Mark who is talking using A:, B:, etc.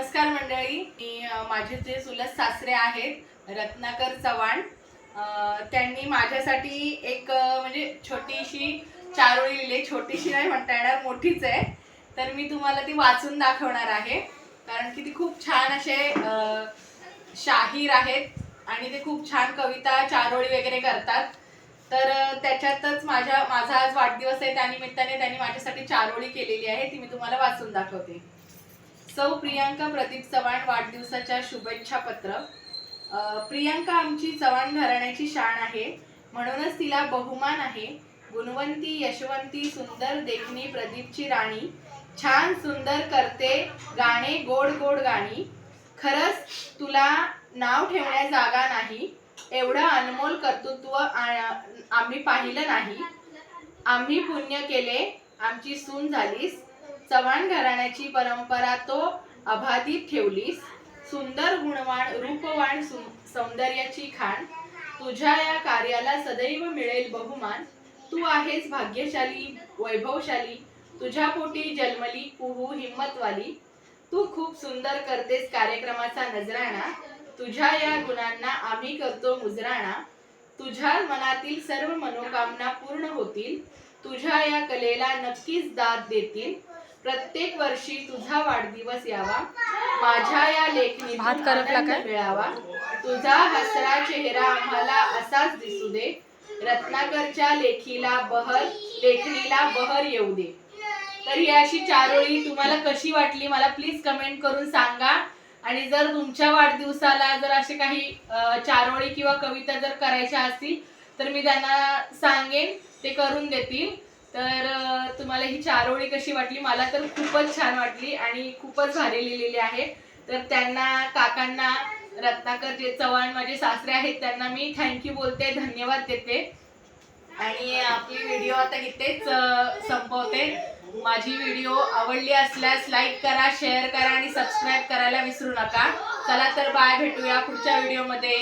A: नमस्कार मंडळी. मी माझे जे चुलत सासरे आहेत रत्नाकर चव्हाण त्यांनी माझ्यासाठी एक म्हणजे छोटीशी चारोळी लिहिली. छोटीशी नाही म्हणता येणार मोठीच आहे. तर मी तुम्हाला ती वाचून दाखवणार आहे. कारण की ती खूप छान असे शाहीर आहेत आणि ते खूप छान कविता चारोळी वगैरे करतात. तर त्याच्यातच माझ्या माझा आज वाढदिवस आहे. त्यानिमित्ताने त्यांनी माझ्यासाठी चारोळी केलेली आहे. ती मी तुम्हाला वाचून दाखवते. सौ प्रियांका प्रदीप चव्हाण वाढदिवसाच्या शुभेच्छा पत्र. प्रियांका आमची चव्हाण घराण्याची शान आहे. म्हणूनच तिला बहुमान आहे. गुणवंती यशवंती सुंदर देखणी प्रदीपची राणी. छान सुंदर करते गाणे गोड गोड गाणी. खरंच तुला नाव ठेवण्या जागा नाही. एवढं अनमोल कर्तृत्व आम्ही पाहिलं नाही. आम्ही पुण्य केले. आमची सून झालीस. चव्हाण घराण्याची परंपरा तो अबाधित ठेवलीस. सुंदर गुणवान रूपवान सौंदर्याची खाण. तुझ्या या कार्याला सदैव मिळेल बहुमान. तू आहेस भाग्यशाली वैभवशाली. तुझ्या पोटी जन्मली कुहू हिम्मतवाली तू खूप सुंदर करतेस कार्यक्रमाचा नजराणा. तुझ्या या गुणांना आम्ही करतो मुजराणा. तुझ्या मनातील सर्व मनोकामना पूर्ण होतील. तुझ्या या कलेला नक्कीच दाद देतील. प्रत्येक वर्षी तुझा वाढदिवस यावा. माझ्या या लेखणी? मिळावा. तुझा हसरा चेहरा आम्हाला असाच दिसू दे. रत्नाकरच्या लेखीला बहर लेखणीला बहर येऊ दे. तर ही अशी चारोळी तुम्हाला कशी वाटली मला प्लीज कमेंट करून सांगा. आणि जर तुमच्या वाढदिवसाला जर असे काही चारोळी किंवा कविता जर करायच्या असतील तर मी त्यांना सांगेन ते करून देतील. तर तुम्हाला ही चारोळी कशी वाटली? मला तर खूपच छान वाटली आणि खूपच भारी लिहिलेली आहे. तर त्यांना काकांना रत्नाकर जे चव्हाण माझे सासरे आहेत त्यांना मी थँक्यू बोलते धन्यवाद देते. आणि आपली व्हिडिओ आता इथेच संपवते. माझी व्हिडिओ आवडली असल्यास लाईक करा शेअर करा आणि सबस्क्राईब करायला विसरू नका. चला तर बाय भेटूया पुढच्या व्हिडिओमध्ये